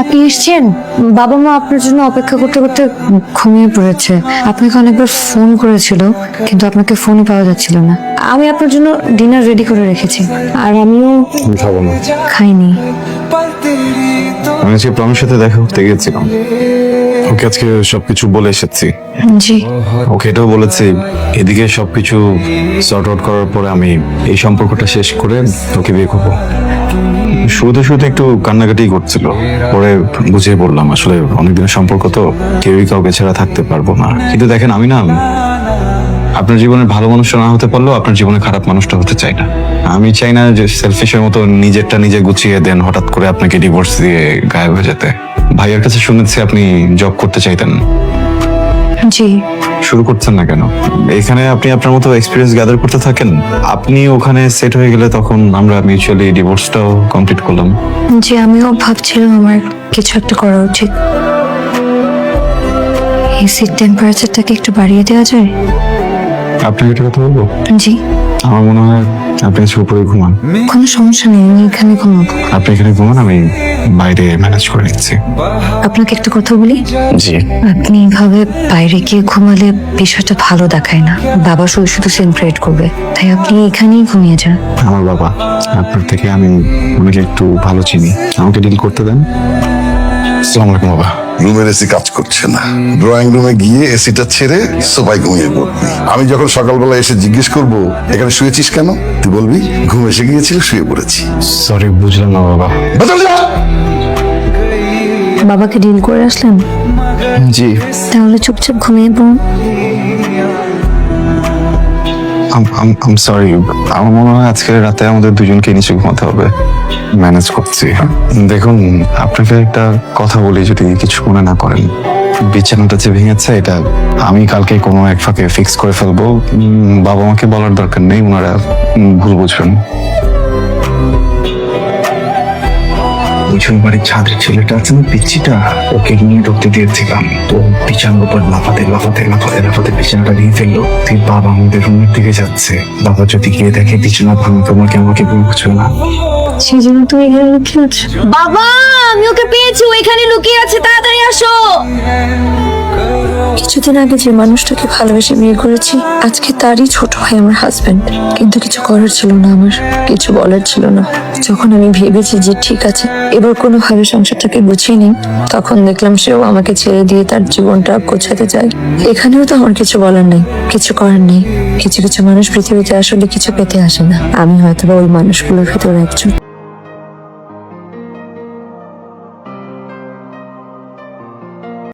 আপনি এসছেন? বাবা মা আপনার জন্য অপেক্ষা করতে করতে ঘুমিয়ে পড়েছে। আপনাকে অনেকবার ফোন করেছিল কিন্তু আপনাকে ফোনই পাওয়া যাচ্ছিল না। আমি আপনার জন্য ডিনার রেডি করে রেখেছি আর আমিও আমি খাব না। খাইনি। আমি আজকে প্রমের সাথে দেখা করতে গেছিলাম ওকে আজকে সবকিছু বলে এসেছি। জি। ওকে এটাও বলেছি এদিকে সবকিছু সর্ট আউট করার পরে আমি এই সম্পর্কটা শেষ করে তোকে বিয়ে করব। শুরুতে শুরুতে একটু কান্নাকাটি করছিল। পরে বুঝিয়ে বললাম, আসলে অনেকদিনের সম্পর্ক তো কেউই কাউকে ছাড়া থাকতে পারব না। কিন্তু দেখেন, আমি না, আপনার জীবনের ভালো মানুষটা না হতে পারলেও আপনার জীবনে খারাপ মানুষটা হতে চাই না। আমি চাই না যে সেলফিশের মতো নিজেরটা নিজে গুছিয়ে দেন, হঠাৎ করে আপনাকে ডিভোর্স দিয়ে গায়েব হয়ে যেতে। ভাইয়ের কাছে শুনেছি আপনি জব করতে চাইতেন। জি। শুরু করছেন না কেন? এখানে আপনি আপনার মতো এক্সপিরিয়েন্স গ্যাদার করতে থাকেন। আপনি ওখানে সেট হয়ে গেলে তখন আমরা মিউচুয়ালি ডিভোর্সটাও কমপ্লিট করলাম। জি আমিও ভাবছিলাম আমার কিছু একটা করা উচিত। এসির টেম্পারেচারটাকে একটু বাড়িয়ে দেওয়া যায়? আপনাকে একটা কথা বলব? জি। আমার মনে হয় আপনি কিছু উপরে ঘুমান। কোনো সমস্যা নেই আমি এখানে ঘুমাবো। আপনি এখানে ঘুমান আমি বাইরে ম্যানেজ করে নিচ্ছি। আপনাকে একটা কথা বলি? জি। আপনি এভাবে বাইরে গিয়ে ঘুমালে বিষয়টা ভালো দেখায় না। বাবা শুধু শুধু সিন ক্রিয়েট করবে। তাই আপনি এখানেই ঘুমিয়ে যান। আমার বাবা আপনার থেকে আমি ওনাকে একটু ভালো চিনি। আমাকে ডিল করতে দেন। আসসালামু আলাইকুম বাবা। রুমের এসি কাজ করছে না। ড্রয়িং রুমে গিয়ে এসিটা ছেড়ে সবাই ঘুমিয়ে পড়বি। আমি যখন সকালবেলা এসে জিজ্ঞেস করব এখানে শুয়েছিস কেন? তুই বলবি ঘুম এসে গিয়েছিল শুয়ে পড়েছি। সরি বুঝলাম না বাবা। বাবাকে ডিল করে আসলেন? জি। তাহলে চুপচাপ ঘুমিয়ে পড়ুন। আম সরি আমার মনে হয় আজকে রাতে আমাদের দুজনকে নিচে ঘুমাতে হবে। ম্যানেজ করছি। দেখুন, আপনাকে একটা কথা বলি, যদি কিছু মনে না করেন। বিছানাটা যে ভেঙেছে, এটা আমি কালকে কোনো এক ফাঁকে ফিক্স করে ফেলব। বাবা মাকে বলার দরকার নেই, ওনারা ভুল বুঝবেন। পিছন বাড়ির ছাদের ছেলেটা আছে না পিচ্ছিটা ওকে নিয়ে ঢুকতে দিয়েছিলাম। তো বিছানার উপর লাফাতে লাফাতে লাফাতে লাফাতে বিছানাটা নিয়ে ফেলল। তুই বাবা আমাদের রুমের দিকে যাচ্ছে। বাবা যদি গিয়ে দেখে বিছানা ভাঙা তোমাকে আমাকে বুঝবে না। সেই জন্য তুমি এখানে লুকিয়ে আছো। বাবা আমি ওকে পেয়েছি ও এখানে লুকিয়ে আছে তাড়াতাড়ি আসো। কিছুদিন আগে যে মানুষটাকে ভালোবেসে বিয়ে করেছি আজকে তারই ছোট ভাই আমার হাজবেন্ড কিন্তু কিছু করার ছিল না আমার কিছু বলার ছিল না। যখন আমি ভেবেছি যে ঠিক আছে, এবার কোনোভাবে সংসারটাকে গুছিয়ে নিই, তখন দেখলাম সেও আমাকে ছেড়ে দিয়ে তার জীবনটা গোছাতে চায়। এখানেও তো আমার কিছু বলার নেই, কিছু করার নেই। কিছু কিছু মানুষ পৃথিবীতে আসলে কিছু পেতে আসে না। আমি হয়তোবা ওই মানুষগুলোর ভেতরে একজন।